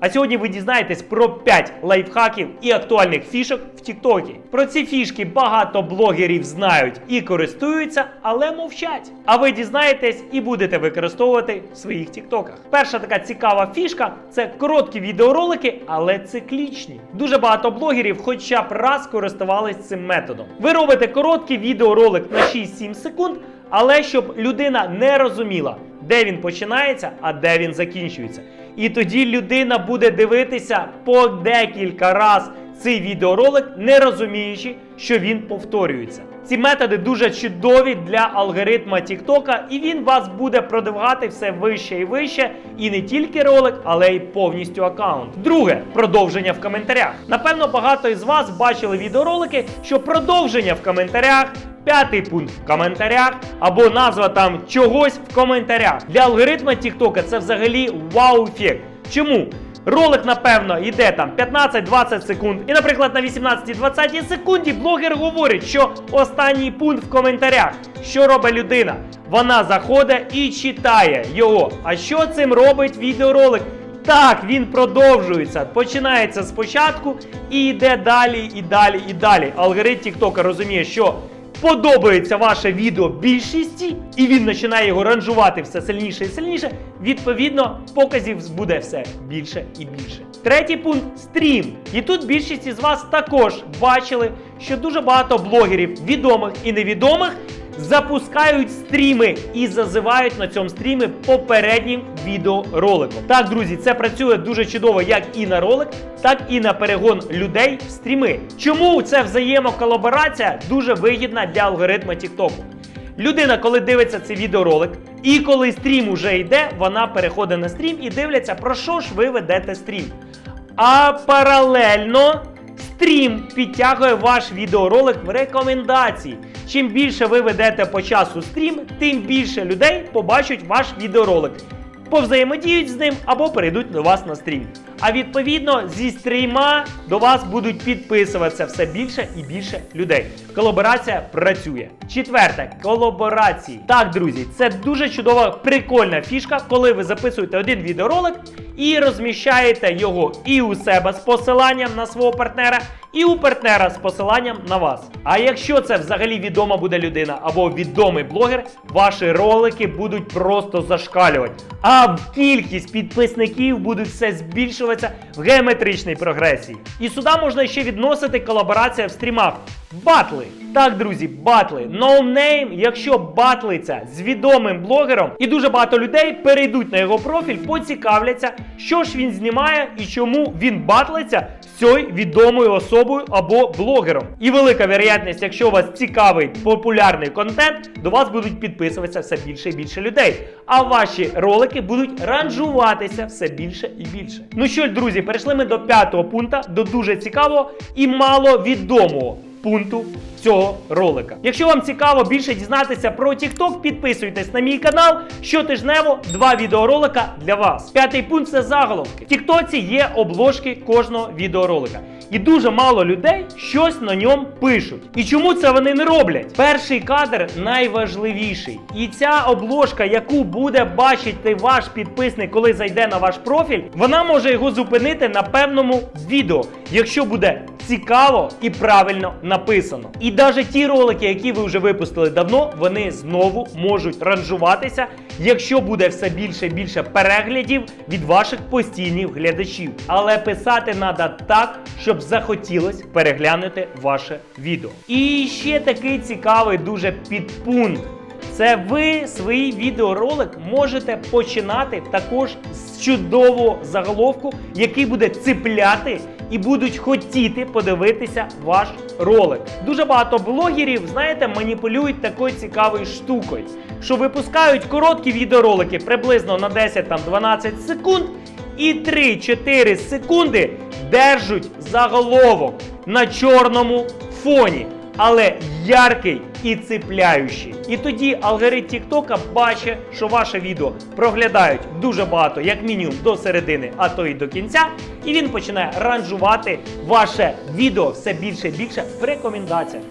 А сьогодні ви дізнаєтесь про 5 лайфхаків і актуальних фішок в Тіктокі. Про ці фішки багато блогерів знають і користуються, але мовчать. А ви дізнаєтесь і будете використовувати в своїх тіктоках. Перша така цікава фішка це короткі відеоролики, але циклічні. Дуже багато блогерів хоча б раз користувались цим методом. Ви робите короткий відеоролик на 6-7 секунд, але щоб людина не розуміла, де він починається, а де він закінчується. І тоді людина буде дивитися по декілька раз цей відеоролик, не розуміючи, що він повторюється. Ці методи дуже чудові для алгоритма TikTok, і він вас буде продвигати все вище і вище, і не тільки ролик, але й повністю аккаунт. Друге продовження в коментарях. Напевно, багато із вас бачили відеоролики, що продовження в коментарях. П'ятий пункт в коментарях або назва там чогось в коментарях. Для алгоритма TikTok це взагалі вау-ефект. Чому? Ролик, напевно, йде там 15-20 секунд. І, наприклад, на 18-20 секунді блогер говорить, що останній пункт в коментарях. Що робить людина? Вона заходить і читає його. А що цим робить відеоролик? Так, він продовжується. Починається спочатку і йде далі, і далі, і далі. Алгоритм TikTok розуміє, що подобається ваше відео більшості, і він починає його ранжувати все сильніше і сильніше. Відповідно, показів буде все більше і більше. Третій пункт стрім. І тут більшість із вас також бачили, що дуже багато блогерів, відомих і невідомих, запускають стріми і зазивають на цьому стрімі попереднім відеороликом. Так, друзі, це працює дуже чудово як і на ролик, так і на перегон людей в стріми. Чому ця взаємоколаборація дуже вигідна для алгоритму TikTok? Людина, коли дивиться цей відеоролик, і коли стрім уже йде, вона переходить на стрім і дивляться, про що ж ви ведете стрім. А паралельно стрім підтягує ваш відеоролик в рекомендації. Чим більше ви ведете по часу стрім, тим більше людей побачать ваш відеоролик. Повзаємодіють з ним або перейдуть до вас на стрім. А відповідно зі стріма до вас будуть підписуватися все більше і більше людей. Колаборація працює. Четверте колаборації. Так, друзі, це дуже чудова, прикольна фішка, коли ви записуєте один відеоролик і розміщаєте його і у себе з посиланням на свого партнера, і у партнера з посиланням на вас. А якщо це взагалі відома буде людина або відомий блогер, ваші ролики будуть просто зашкалювати. А кількість підписників будуть все збільшуватися в геометричній прогресії. І сюди можна ще відносити колаборація в стрімах. Батли. Так, друзі, батли. Ноунейм, якщо батлиться з відомим блогером, і дуже багато людей перейдуть на його профіль, поцікавляться, що ж він знімає і чому він батлиться з цією відомою особою або блогером. І велика вероятність, якщо у вас цікавий популярний контент, до вас будуть підписуватися все більше і більше людей. А ваші ролики будуть ранжуватися все більше і більше. Ну що ж, друзі, перейшли ми до п'ятого пункту, до дуже цікавого і маловідомого пункту цього ролика. Якщо вам цікаво більше дізнатися про TikTok, підписуйтесь на мій канал. Щотижнево два відеоролика для вас. П'ятий пункт це заголовки. В Тіктоці є обложки кожного відеоролика. І дуже мало людей щось на ньому пишуть. І чому це вони не роблять? Перший кадр найважливіший. І ця обложка, яку буде бачити ваш підписник, коли зайде на ваш профіль, вона може його зупинити на певному відео, якщо буде цікаво і правильно написано. І навіть ті ролики, які ви вже випустили давно, вони знову можуть ранжуватися, якщо буде все більше і більше переглядів від ваших постійних глядачів. Але писати треба так, щоб захотілось переглянути ваше відео. І ще такий цікавий дуже підпункт. Це ви свій відеоролик можете починати також з чудового заголовку, який буде цепляти і будуть хотіти подивитися ваш ролик. Дуже багато блогерів, знаєте, маніпулюють такою цікавою штукою, що випускають короткі відеоролики приблизно на 10-12 секунд і 3-4 секунди держать заголовок на чорному фоні але яркий і цепляючий. І тоді алгоритм TikTok бачить, що ваше відео проглядають дуже багато, як мінімум до середини, а то і до кінця. І він починає ранжувати ваше відео все більше і більше в рекомендаціях.